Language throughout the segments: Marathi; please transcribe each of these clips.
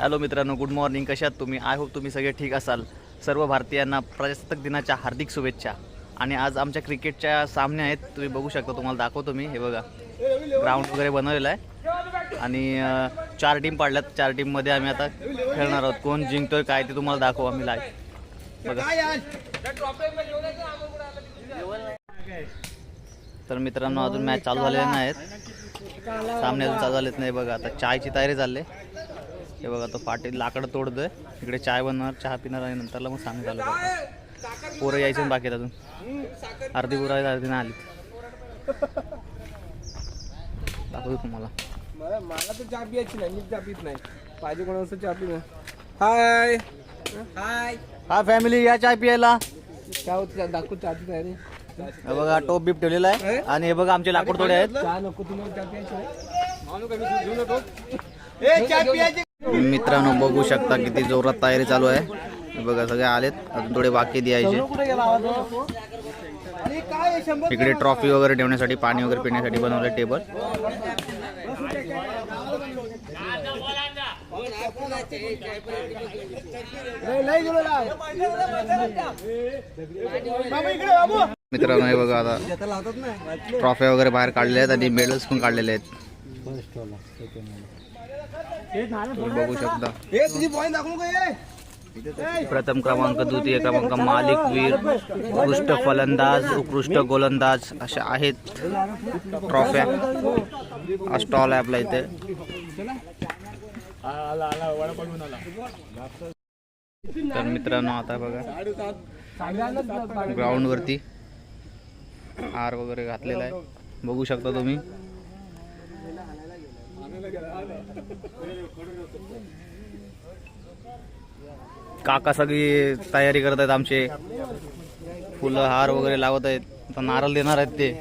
हॅलो मित्रांनो गुड मॉर्निंग कशात तुम्ही? आय होप तुम्ही सगळे ठीक असाल. सर्व भारतीयांना प्रजासत्ताक दिनाच्या हार्दिक शुभेच्छा. आणि आज आमच्या क्रिकेटच्या सामने आहेत. तुम्ही बघू शकता तुम्हाला दाखवतो मी. हे बघा ग्राउंड वगैरे बनवलेलं आहे. आणि चार टीम पाडल्यात. चार टीममध्ये आम्ही आता खेळणार आहोत. कोण जिंकतोय काय ते तुम्हाला दाखवू आम्ही लाईव्ह बघा. तर मित्रांनो अजून मॅच चालू झालेले नाहीत. सामने अजून चालू झालेत नाही बघा. आता चायची तयारी चालली हे बघा तो पाटील लाकडं तोडतोय. इकडे चाय बनवणार चहा पिणार आणि नंतरला मग सांग चालू करणार. पोरं यायचे ना बाकी अजून. अर्धी पोरं आहेत अर्धी नाही आलीत. दाखवतो तुम्हाला. मला मला तर चहा प्यायची नाही मी चहा पित नाही. पाहिजे असं चहा पिणं. हाय. हाय. हा फॅमिली या चाय पियायला. काय होतं दाखवू चहाची तयारी हे बघा टोप बीप ठेवलेला आहे. आणि हे बघा आमचे लाकूड तोडे आहेत. चहा नको तुम्हाला चहा प्यायची नाही. मानू का मी घेऊ नको मित्रांनो बघू शकता किती जोरात तयारी चालू आहे. बघा सगळे आलेत. अजून थोडे बाकी द्यायचे. इकडे ट्रॉफी वगैरे ठेवण्यासाठी पाणी वगैरे पिण्यासाठी बनवलं टेबल. मित्रांनो हे बघा आता ट्रॉफी वगैरे बाहेर काढलेल्या आहेत आणि मेडल्स पण काढलेले आहेत. तुम्ही बघू शकता. हे हे? प्रथम क्रमांक द्वितीय क्रमांक मालिक वीर उत्कृष्ट फलंदाज उत्कृष्ट गोलंदाज अशा आहेत. ट्रॉफ्या हा स्टॉल आहे आपला इथे. तर मित्रांनो आता बघा. ग्राउंड वरती हार वगैरे घातलेला आहे. बघू शकता तुम्ही. काका सगळी तयारी करत आहेत आमचे. फुलं हार वगैरे लावत आहेत. आता नारळ देणार आहेत ते.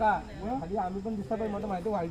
आहे. आम्ही पण दिसता मला माहिती व्हाईट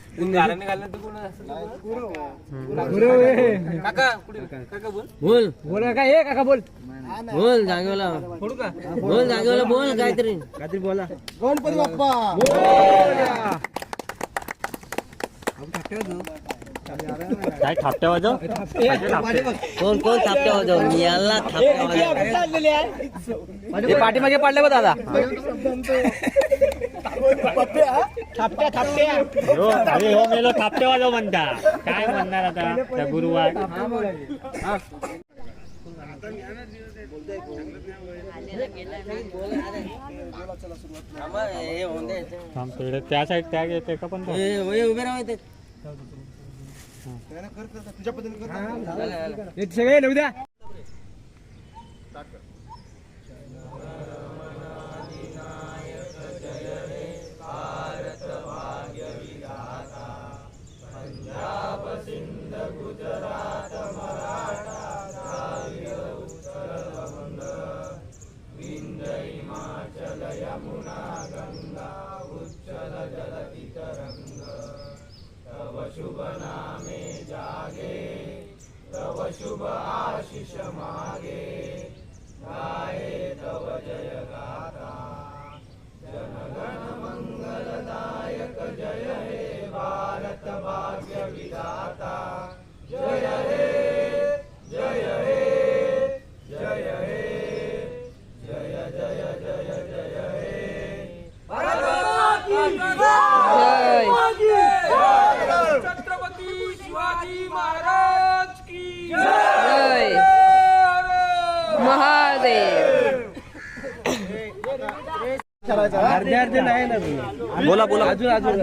बोल बोल काय हे. काका बोल. बोल. जागेला बोल. बोल जागेला बोल काहीतरी. काहीतरी बोला. गणपती बाप्पा? काय थापट्या वाजव? कोण कोण थापट्या वाजव? याला थापट्या वाजव. ते पाठीमागे पडले बघ दादा. थापट्या थापट्या अरे हो मेलो म्हणता. काय म्हणणार आता? त्या गुरुवार. हे त्या साईड त्या येते का पण तो? हे, उभे राहा इथे. हे सगळे नऊ अर्धे नाही ना बोला बोला. अजून अजून.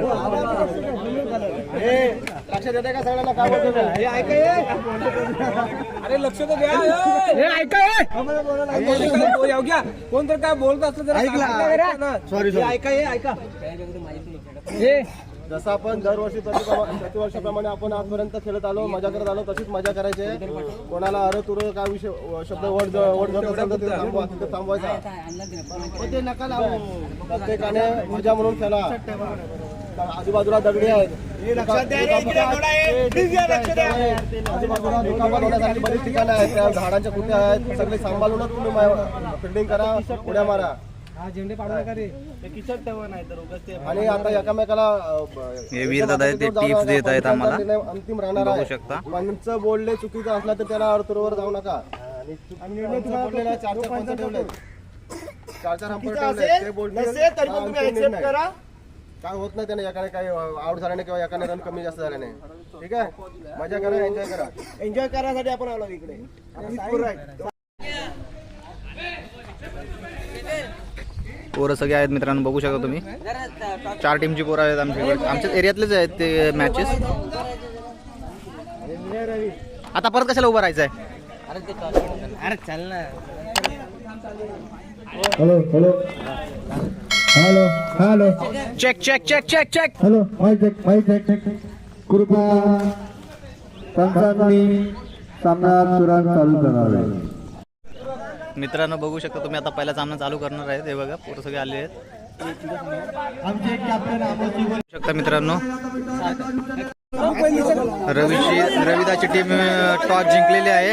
लक्षात येते का सगळ्यांना? काय बोलतो हे ऐका हे. अरे लक्ष तर द्या हे ऐका हे घ्या. कोण तर काय बोलत असलं जरा ऐकला. सॉरी सॉरी ऐका हे ऐका. हे. जसं आपण दरवर्षी प्रतिप्रमा- प्रतिवर्षाप्रमाणे आपण आजपर्यंत खेळत आलो मजा करत आलो तशीच मजा करायची आहे. कोणाला अरे तुर काय विषय शब्द जात असेल तर ते थांबवा तिथे थांबवायचा. ते नका लावू. प्रत्येकाने मजा म्हणून खेळा. आजूबाजूला दगडी आहेत. आजूबाजूला दुखापत होण्यासाठी बरीच ठिकाणं आहेत. त्या झाडांच्या कुठे आहेत? सगळे सांभाळूनच तुम्ही फिल्डिंग करा उड्या मारा. झेंडे पाडू नका रे आणि आता एकामेकाला हे वीर दादा ते नका. देत आहेत आम्हाला. अंतिम राहणार बघू आहे. शकता. बोलले चुकीचं असला तर त्याला अर्थवर जाऊ नका. आणि चार चार पंच ठेवले चार चार अंपर ठेवले ते बोलले अंतिम निर्णय. काय होत नाही त्याने एकाने काही आउट झाल्याने किंवा एकाने रन कमी जास्त झाल्याने. ठीक आहे? मजा करा एन्जॉय करा. एन्जॉय करायसाठी आपण आलो इकडे. पोरं सगळे आहेत मित्रांनो बघू शकता तुम्ही. चार टीमची पोरं आहेत आमच्याकडे आमच्या एरियातलेच आहेत ते मॅचेस आता परत कशाला उभं राहायचं आहे अरे चल ना. Hello hello hello hello check check check check check hello check check check कृपया सामना तुरंत चालू करावे मित्रांनो बघू शकता तुम्ही आता पहिला सामना चालू करणार आहेत. हे बघा पोरं सगळे आले आहेत. शकता मित्रांनो रवीची रविदाची टीम टॉस जिंकलेली आहे.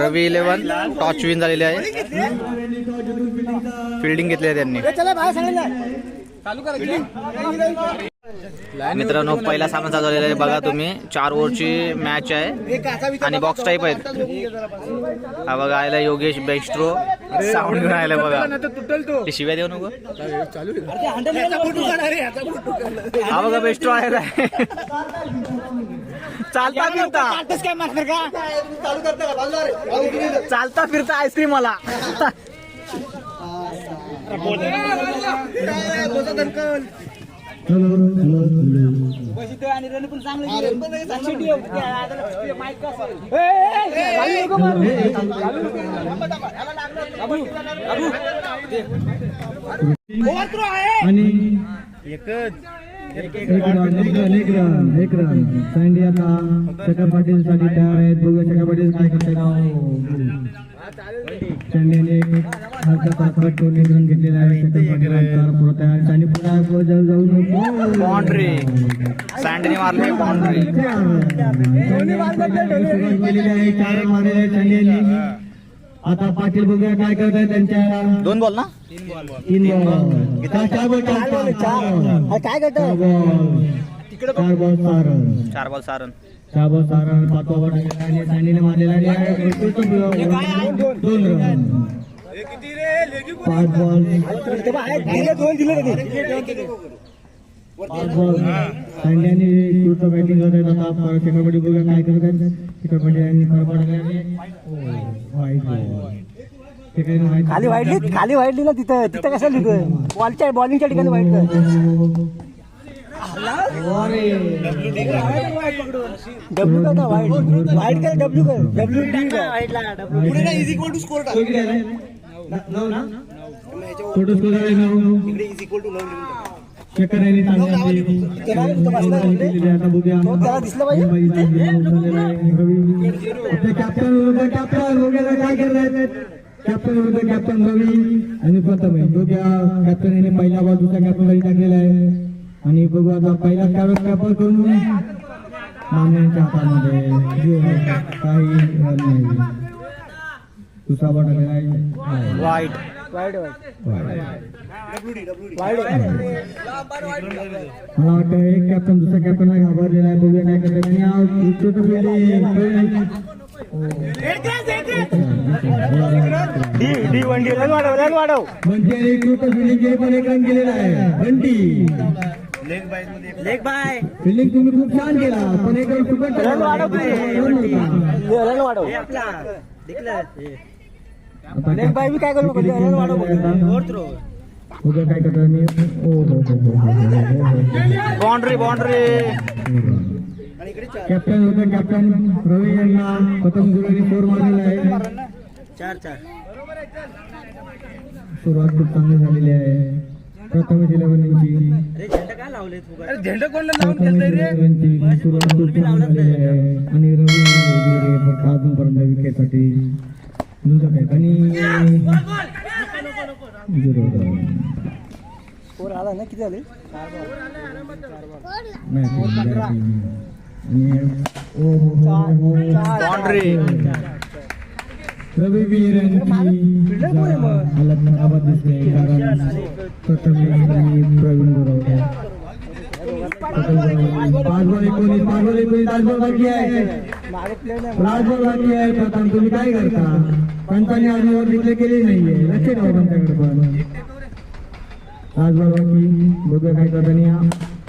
रवी इलेव्हन टॉस विन झालेली आहे. फिल्डिंग घेतली आहे त्यांनी. मित्रांनो पहिला सामना चालू झालेला आहे बघा तुम्ही. चार ओव्हरची मॅच आहे. आणि बॉक्स टाईप आहेत. हा बघा आयला योगेश बेस्ट्रो. साऊंड घेऊन आयला बघा. ते शिव्या देऊ नको. हा बघा बेस्ट्रो आयला चालता फिरता. चालता फिरता आईस्क्रीम मला आणि एकच. एक रन एक रन एक रन. एक रन सँडी आता शेखर पाटील साठी तयार आहेत. बघूया शेखर पाटील काय करते घेतलेला आहे. पुन्हा जाऊ बाउंड्री. सँडनी मारली बाउंड्री. केलेली आहे. चार आता पाटील बघूया काय करत आहे त्यांच्या दोन बॉल ना? तीन बॉल. चार बॉल काय करतो चार बॉल. चार रन. चार बॉल सारन चार रन पाचवा आहे. सँडीने मारलेला दोन रन पाच बॉल पाच बॉल सँड्याने उत्कृष्ट बॅटिंग करत आहेत आता शेखरपटी बघूया काय करत आहेत. यांनी खाली वाईटली खाली वाईटली ना तिथं तिथं कसं लिहितोय? बॉलच्या बॉलिंगच्या ठिकाणी वाईट डब्ल्यू का वाईट वाईट का डब्ल्यू का डब्ल्यू डी काय फोटो स्कोर आहे नऊ शेखर यांनी चांगली चक्कर आहे. आता बघूया दिसलं पाहिजे कॅप्टन विरुद्ध कॅप्टन वगैरे काय करतायत कॅप्टन विरुद्ध कॅप्टन रवी आणि प्रथम आहे दोघ्या कॅप्टन यांनी पहिला बॉल दुसऱ्या कॅप्टन रवी टाकलेला आहे आणि बघू आता पहिला कॅप्टन कॅप्टन करून मान्यांच्या हातामध्ये जे आहे, काही नाही. दुसरा बॉल टाकलेला आहे वाईट मला वाटतं एक कॅप्टन दुसऱ्या कॅप्टनला घाबरलेला आहे. बघूया काय आणि डी रन वाढव म्हणजे fielding हे पण एक रन केलेला आहे. बंटी. लेग बाय फिल्डिंग तुम्ही खूप छान केला पण एक रन फुकट टाकला. रन वाढव रन नव्हता. रन वाढव. आता लेग बाय मी काय करू रन वाढव काय करतात? उद्या काय करतात मी? ओ बाउंड्री बाउंड्री. कॅप्टन होतं कॅप्टन रवी यांना प्रथम गुरुवारी फोर मारलेला आहे. चार चार. सुरुवात खूप चांगली झालेली आहे. प्रथम इलेव्हनची अरे झेंडा काय लावले तू अरे झेंडा कोणला लावून प्रथम खेळताय रे? इलेव्हनची सुरुवात खूप चांगली झालेली आहे. आणि रवी वगैरे फक्त अजूनपर्यंत विकेटसाठी दुसरं काय? आणि झिरो स्कोर आला ना किती झाले? बाउंड्री रवी वीर यांची हालत खराबच दिसते कारण प्रथम प्रवीण गुरव पाच बॉल एकोणीस पाच बॉल एकोणीस पाच बॉल बाकी आहे. मागे प्ले नाही पाच बॉल बाकी आहे प्रथम तुम्ही काय करता? पंचाने अजून ओव्हर डिक्लेअर केली नाहीये. लक्ष ठेवा पंचाकडे पण. पाच बॉल बाकी बघूया काय करता नाही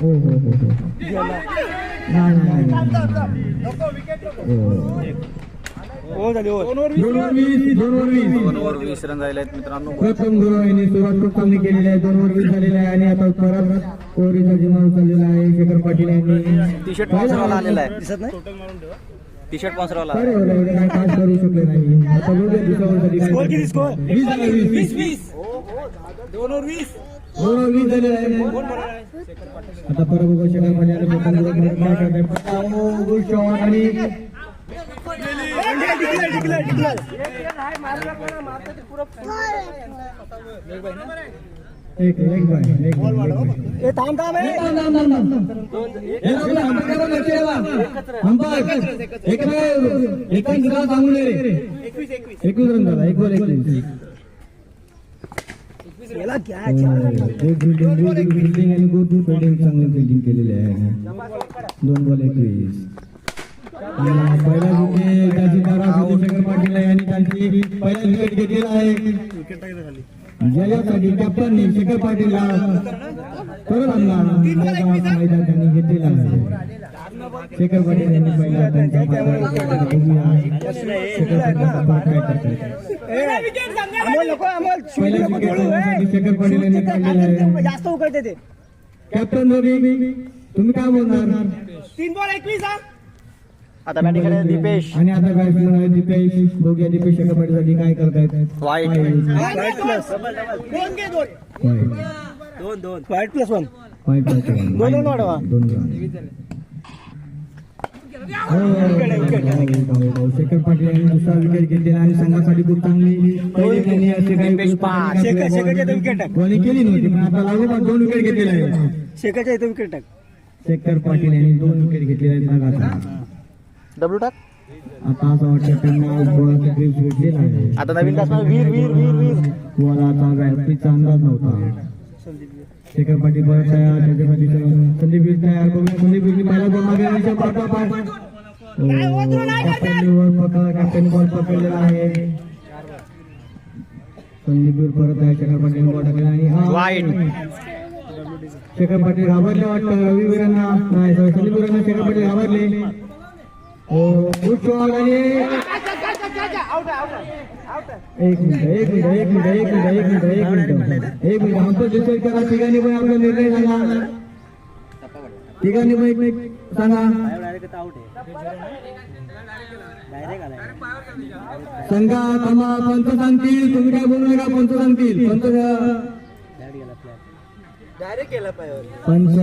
हो हो हो हो. नाही नाही, नाही. हो. हो झाली. दोन वर वीस. दोन वर वीस दोन ओव्हर वीस. रन झाले आहेत मित्रांनो. प्रथम गुरु यांनी सुरुवात खूप चांगली केलेली आहे? दोन वर वीस झालेली आहे आणि आता परत जिम्मा उचललेला आहे. शेखर पाटील यांनी टी शर्ट स्पॉन्सरवाला आलेला आहे. दिसत नाही टी शर्ट स्पॉन्सरवाला काय एवढं एवढं काय पास करू शकले नाही. आता बघूया दुसऱ्या ओव्हरसाठी काय स्कोर किती करतात. स्कोर वीस झाले वीस वीस. वीस दोन वर वीस. दोन वर वीस झालेले आहे. आता परत बघू शेखर पाटील आणि प्रथम गुरु परत काय करताय हो, shot आणि एक एक बाय एक ए थांब थांब ए. थांब, थांब, थांब, अंपायर, एक एक रन एकवीस रन झाला एक बॉल एकवीस याला गुड गुड आणि गुड चांगली केलेली आहे दोन बॉल एकवीस आणि पहिला विकेट त्याची नाराज होती शेखर पाटील आहे आणि त्यांची पहिला विकेट घेतलेला आहे जयासाठी कॅप्टननी शेखर पाटीलला परत आणला त्यांनी घेतलेला आहे शेखर पाटील यांनी पहिला त्यांचा शेखर पाटील पाटील यांनी काढलेला आहे जास्त उकळते ते. कॅप्टन रवी तुम्ही काय बोलणार? तीन बॉल एकवीस आता बॅटिंग दीपेश. आणि आता बॅट्समन आहे दीपेश? बघूया दीपेश शेखर पाटीलसाठी काय करतायत? वाईट वाईट प्लस दोन घे दोन दोन दोन वाईट प्लस वन वाईट दोन रन वाढवा. दोन. शेखर पाटील यांनी दुसरा विकेट घेतलेला आणि संघासाठी खूप चांगली पहिली त्यांनी असे काही केली नव्हती पण आता लागोपाठ दोन विकेट घेतलेले आहे शेखरच्या इथं विकेट टाक शेखर पाटील यांनी दोन विकेट घेतलेले आहेत. संघाचा डब्ल्यू टाक. आता असं वाटतं त्यांना बॉलचा ग्रीप भेटलेला आहे. आता नवीन तास वीर वीर वीर वीर. बॉलाचा व्याप्तीचा अंदाज नव्हता. शेखर पाटील परत तयार त्याच्यासाठी संदीप वीर तयार बघूया संदीप वीरनी पहिला बॉल मागे आणि पाठोपाठ कॅप्टननी बॉल पकड कॅप्टन बॉल पकडलेला आहे. संदीप वीर परत आहे शेखर पाटील बॉल टाकलेला आणि हा. Wide. शेखर पाटील घाबरले वाटतं. रवी वीरांना नाही sorry, संदीप वीरांना शेखर पाटील घाबरले. हो आणि एक मिनिट एक मिनिट एक मिनिट एक मिनिट एक मिनिट एक मिनिट एक मिनिट आमचं डिसाईड करा तिघांनी पण आपला निर्णय सांगा तिघांनी पण एक सांगा संघा थांबा पंच सांगतील तुम्ही काय बोलू नका पंच सांगतील पंच पंच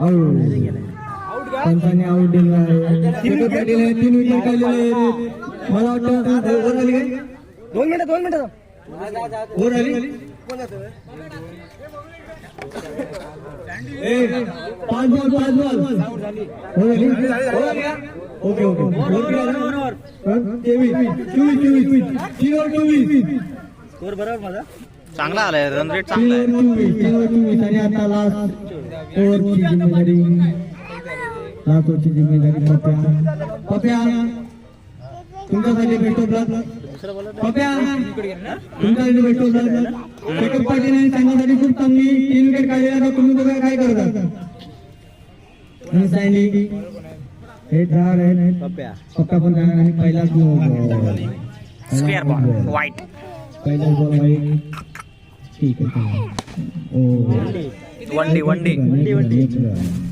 आऊट पंचाने आऊट दिला आहे. तीन विकेट काढलेले आहेत मला वाटतं काय दोन मिनिटं दोन मिनिटं. वर आली? ए, पाच बॉल पाच बॉल? Okay okay. चोवीस चोवीस झिरो चोवीस. स्कोर बरोबर माझा? चांगला आलाय रन रेट चांगला आहे. ओव्हर ओव्हर आणि आता लास्ट ओव्हरची जिम्मेदारी ओव्हरची जिम्मेदारी पप्या पप्या तुमच्यासाठी भेटतो पप्या तुमच्यासाठी भेटतो शेखर पाटील यांनी संघासाठी खूप चांगली तीन विकेट काढलेल्या आता तुम्ही बघा काय करता? आणि सायली हे पप्पा पण तयार आणि पहिलाच स्क्वेअर बॉल वाईट पहिलाच बॉल ठीक आहे. ओ एक रन. ओके.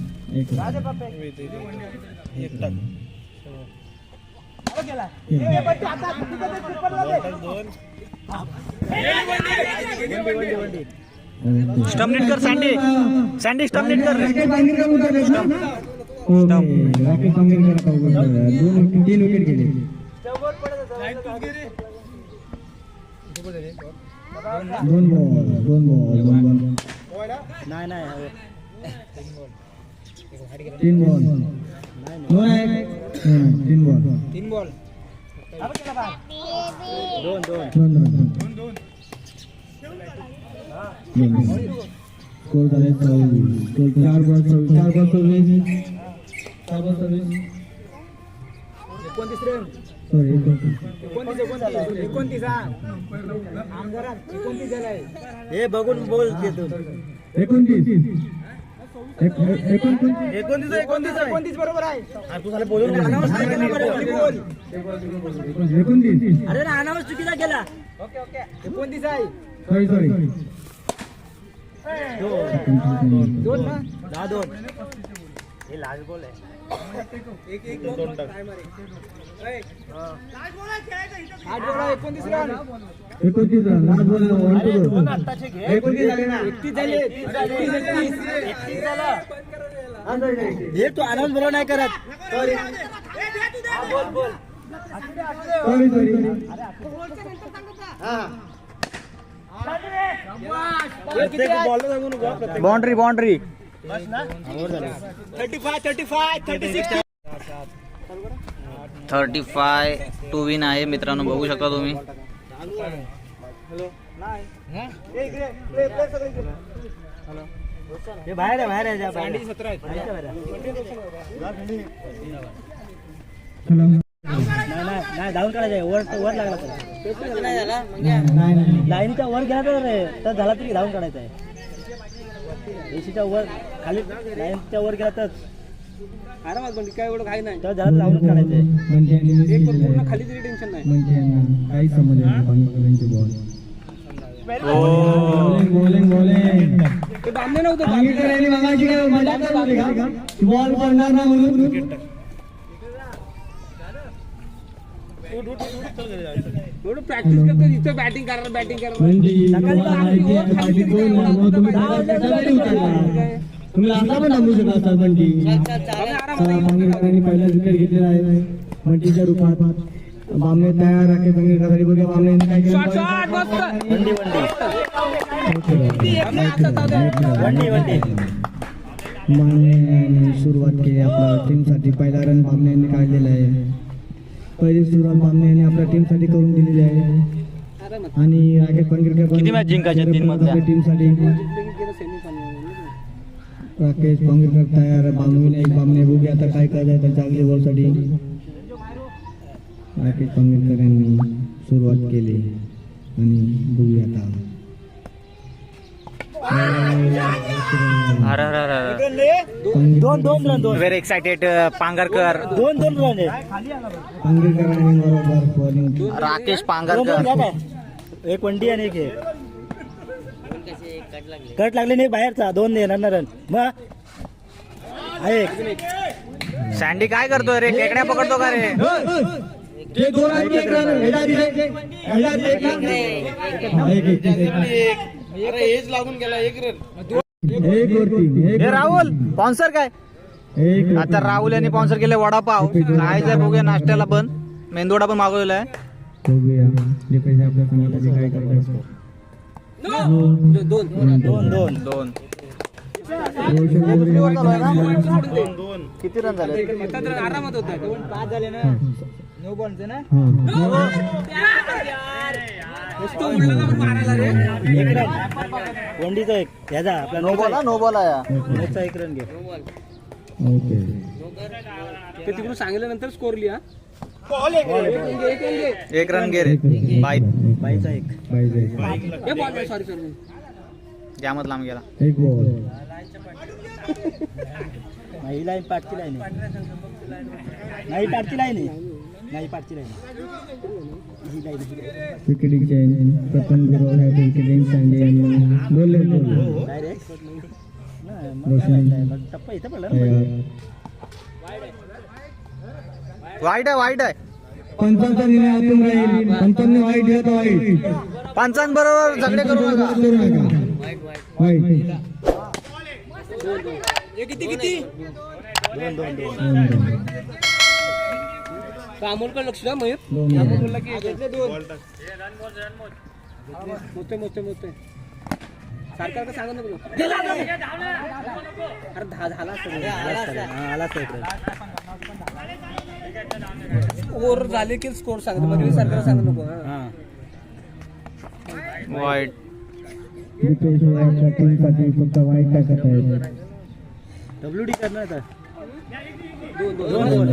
स्टम्प नीट कर सँडी. सँडी स्टम्प नीट कर. तीन विकेट गेले दोन बॉल दोन बॉल. दोन बॉल तीन बॉल दोन आहे तीन बॉल तीन बॉल दोन दोन दोन स्कोर झाले चौवीस चार बॉल चौवीस चार बॉल चौवीस चार बॉल चौवीस एकोणतीस रन सॉरी एकोणतीस एकोणतीस एकोणतीस आमदारात एकोणतीस झालाय हे बघून बोल देतो तू एकोणतीस एकोणतीस एकोणतीस एकोणतीस बरोबर आहे. एकोणतीस अरे ना अनावच चुकीचा केला. Okay okay. एकोणतीस आहे. सॉरी सॉरी दोन ना. दहा दोन. आहे एकोणतीस लास्ट बॉल गो एकोणतीस हे तू आनंद बरोबर नाही करत sorry sorry boundary boundary thirty five thirty five thirty six thirty five to win आहे मित्रांनो बघू शकता तुम्ही. हे बाहेर आहे बाहेर नाही नाही नाही धावून काढायचं वर वर लागला तर. नाही नाही लाईनच्या वर गेला तर रे तर झाला तरी धावून काढायचा आहे. एसीच्या वर खाली लाईनच्या वर गेला तर आरामात पण काय एवढं काही नाही. तर झाला तर धावून काढायचं आहे म्हणजे एक पूर्ण. खाली तरी टेन्शन नाही. म्हणजे काही बॉलिंग बॉलिंग ते बांधले नव्हतं बॉल पडणार ना म्हणून? प्रॅक्टिस करतो इथं बॅटिंग बॅटिंग आहे तुम्ही पण थांबू शकता बंटी पहिला विकेट घेतलेला आहे. बंटीच्या रूपात. बामणे तयार राखे बांगेकरांनी बघा बामणे काय केलं? वंडी वंडी. वंडी वंडी. माने सुरुवात केली आपल्या टीमसाठी पहिला रन बामणेंनी काढलेला आहे. पहिली सुरुवात बामणेंनी आपल्या टीमसाठी करून दिलेली आहे. आणि राकेश पांगिरकर पण किती match जिंकायच्या तीन मधल्या? आपल्या टीमसाठी राकेश पांगिरकर तयार बामणे एक बामणे बघूया आता काय करायचं? त्यांच्या अगली बॉलसाठी राकेश पांगिरकर यांनी सुरुवात केली. आणि बघूया आता. दोन दोन रन दोन. व्हेरी एक्साइटेड पांगरकर दोन दोन रन राकेश दोन दोन पांगरकर? एक वंडी आणि एक हे. कट लागले नाही बाहेरचा दोन देणार ना रन मग एक. सँडी काय करतोय रे? खेकड्या पकडतो का रे? जे दोन आणि एक रन हेडा दिले हेडा दिले एक रन. हा, हे राहुल स्पॉन्सर काय. आता राहुल यांनी स्पॉन्सर केले वडापाव. काय जाय बघूया नाश्त्याला पण. मेंदोडा पण मागवलेला आहे. दोन दोन. दोन किती रन झाले? आरामात होता दोन पाच झाले ना. नो? बॉलचे ना हा? नुसतं उडलं ना पण मारायला रे. एक. रन वंडीचा एक ह्याचा आपला नो बॉल नो बॉल आहे नोचा एक रन घे. ओके. ते तिकडून सांगितल्यानंतर स्कोर लिहा. एक रन गे रे. बाय बाईचा एक. सॉरी सॉरी जामत लांब गेला. एक बॉल नाही लाईन पाठची लाईन. नाही पाठची लाईन आहे. विकेटिंग चेंज प्रथम गुरु है विकेटिंग संडे वाईट आहे वाईट आहे. पंचांचा निर्णय आतून राहील पंचांनी वाईट दिला तर वाईट पंचांबरोबर झगडे करू नका. करू नका वाईट अमोल पण लक्ष द्या मयूर. बोलला की घेतले दोन. मोठे मोठे मोठे. सारखं सारखं सांगत नको. अरे दहा झाला. आला. ओव्हर झाले की स्कोर सांगतो मध्ये सारखं सांगत नको हा. वाईट. आहेत डब्ल्यूडी करणार आता. दोन. दोन.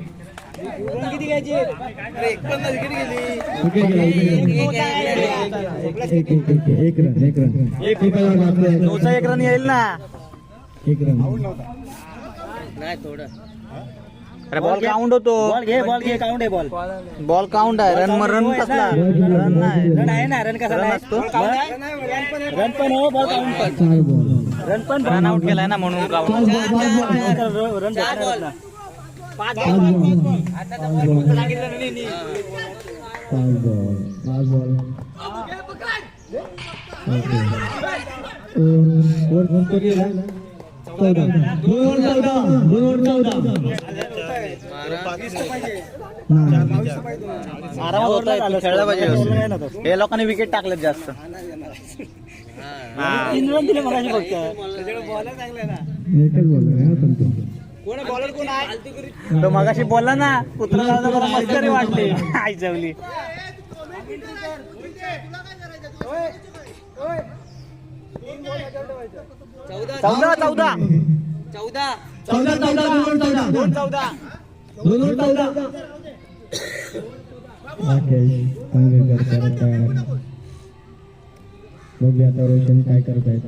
किती घ्यायची विकेट गेला, विकेट गेला. एक रन एक रन. नऊचा एक रन येईल ना एक रन नाही थोडं अरे बॉल काउंट होतो बॉल घे बॉल घे काउंट आहे बॉल बॉल काउंट आहे रन रन कसला रन नाही रन आहे ना रन कसा असतो रन पण हो बॉल काउंट पण रन पण रन आउट केलाय ना म्हणून काउंट रन पाच बॉल पाच बॉल कोणतं गेलं? चौदा दोन चौदा दोन चौदा खेळला पाहिजे. हे लोकांनी विकेट टाकलेत जास्त. तीन रन दिले फक्त एकच बॉल. कोण बॉलर कोण आहे? तो मगाशी बोलला ना पुत्र मला मस्करी वाटली. आई जवली. चौदा. चौदा चौदा. चौदा. चौदा दोन चौदा. दोन चौदा. बघूया आता रोशन काय करत आहेत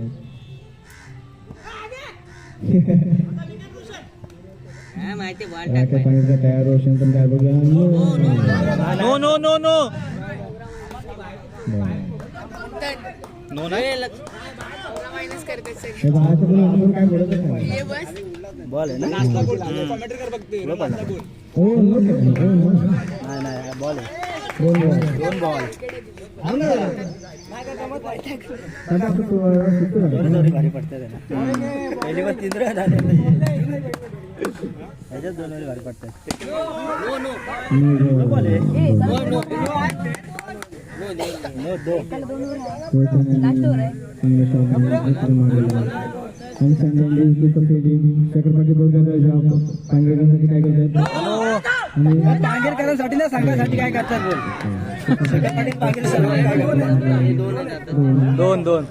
काय माहिती बॉल राकेश पांगेकर तयार रोशन पण काय बघूया. No no no no. No नाही हे बॉल आहे ना? हो नो हो नो नाही बॉल आहे. दोन बॉल. बॉल. हो पहिले तीन रन दोन पांगेरकरांसाठी ना काय करतात बोल दोन. दोन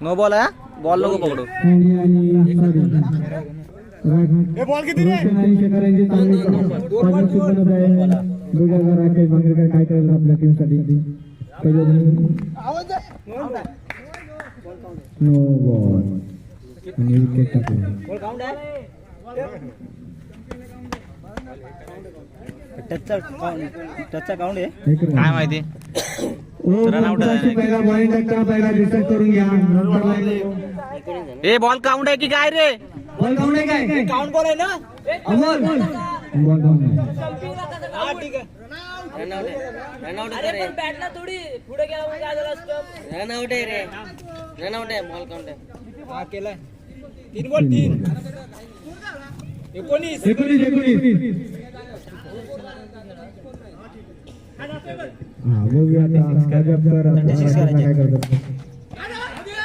नो बॉल आहे बॉल नको पकडू. काय आपल्या नो बॉल. आणि विकेट टाकला टचचा टचचा काउंट आहे. एक रन. काय माहिती. पहिला पहिला करून घ्या. नंतर line- ए बॉल काउंट आहे की काय रे? बॉल काउंट आहे काय? काउंट बॉल आहे ना? अमोल बॉल काउंट आहे हा? ठीक आहे रनआउट आहे रनआउट आहे रे बॅटला थोडी। पुढे गेला म्हणजे काय झालं असतं रनआउट आहे रे। रनआउट आहे बॉल काउंट आहे हा केलाय तीन बॉल तीन। एकोणीस एकोणीस एकोणीस हा बघूया आता अजब सर आता काय करतात अजब सरांनी तो आपला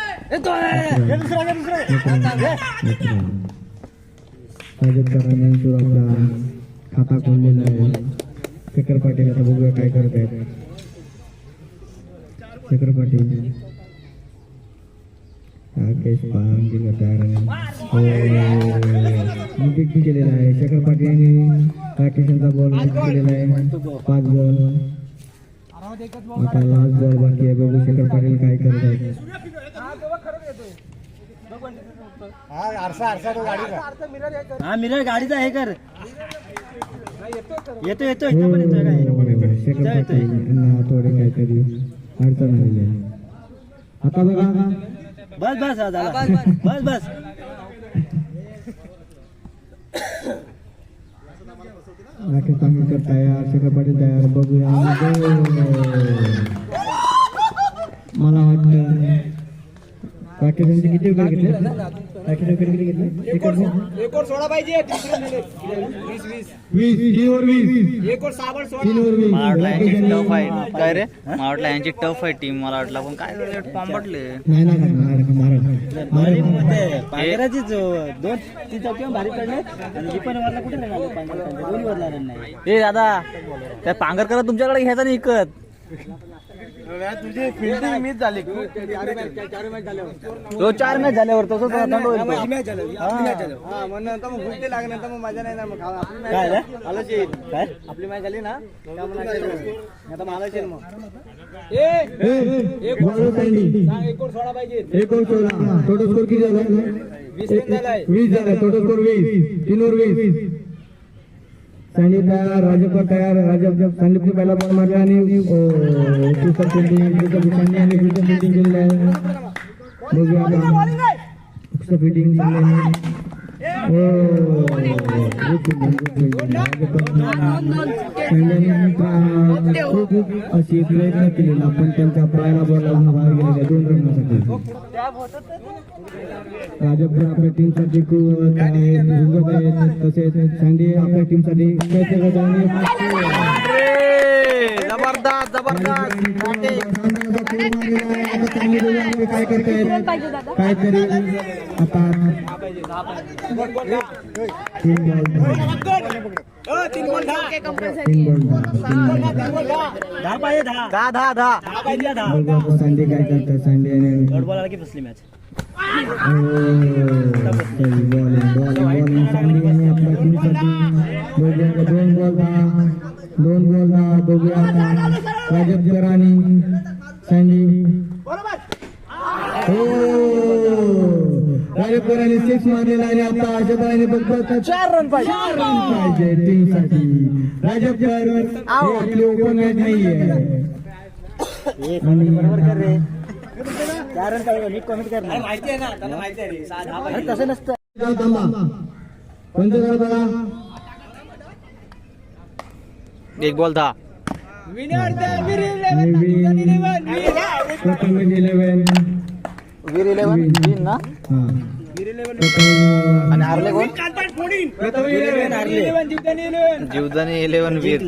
खाता खोललेला आहे. शेखर पाटील आता बघूया काय करत आहेत शेखर पाटील. राकेश दिलं तयार बिग केलेला आहे. शेखर पाटील यांनी राकेश यांचा बॉल केलेला आहे. पाच बॉल आता लास्ट बॉल बाकी आहे. बघू शेखर पाटील काय करत आहेत हा मिरर गाडीचा हे कर. येतो येतो इथं पण येतोय काय? यांना थोडे काहीतरी अडचण आलेली आहे आता बघा बस बस झाला. बस बस. राकेश पांगेकर तयार शेखर पाटील तयार बघूया. मला वाटतं राकेश यांचे किती विकेट घेतले? राकेश विकेट किती घेतले? एक और सोळा. पाहिजे वीस वीस. वीस तीन ओव्हर वीस. एक और साबण सोळा. तीन ओव्हर वीस. मला वाटलं राकेश यांची टफ आहे. काय रे? मला वाटलं यांची टफ आहे टीम मला वाटलं. पण काय फॉर्म पडले नाही नाही पांघराचीच दोन तीन चौकी भारी पडले. आणि ही पण वरला कुठे नाही दोन्ही वरला नाही. ए दादा त्या पांगर करत तुमच्याकडे घ्यायचा नाही इकत. तुझी फिल्डिंग मिस झाली. तो चार मॅच झाल्यावर. तसंच थंड होईल तो. मॅच झालं मॅच झालं. हा मग मजा नाही ना मग आपली मॅच काय रे? आलंच येईल काय? आपली मॅच झाली ना आता मालाच येईल मग. एक और सोळा पाहिजे. एक ओव्हर सोळा टोटल स्कोर किती झाला वीस झालाय. वीस झाला टोटल स्कोर वीस. तीन ओव्हर वीस. सँडी तयार राजप्पा तयार राजप संदीपने पहिला बॉल मारला आणि दुसरा फिल्डिंग आणि दुसरं फिल्डिंग केलेलं आहे. फिल्डिंग खूप अशी प्रयत्न केलेला पण त्यांच्या पायाला बॉल बाहेर गेलेल्या दोन रनासाठी राजपूर आपल्या टीमसाठी खूप तसेच सांडे आपल्या टीमसाठी प्रयत्न करत जबरदस्त जबरदस्त. काय करतायत काहीतरी आता तीन बॉल तीन बॉल दहा पाहिजे दहा दहा दहा दहा दहा काय करतात संडे आणि बॉल की फसली मॅच बॉलिंग दोन बॉल दहा दोन बॉल दहा दोघे आता. राजप जरानी. सँडी हो. राजप जरानी सिक्स मारलेला आणि आता अशोकाने फक्त चार रन पाहिजे. चार रन पाहिजे जर हे आपली ओपन मॅच नाहीये. आणि चार रन पाहिजे. नीट कमेंट कर ना. माहिती आहे ना त्याला माहिती आहे रे. सहा दहा अरे तसं नसतं. जाऊ थांबा. कोणतं झालं बघा? एक बॉल इलेव्हन वीर इलेव्हन तीन ना आणि हारले कोण? जीवदानी इलेव्हन वीर.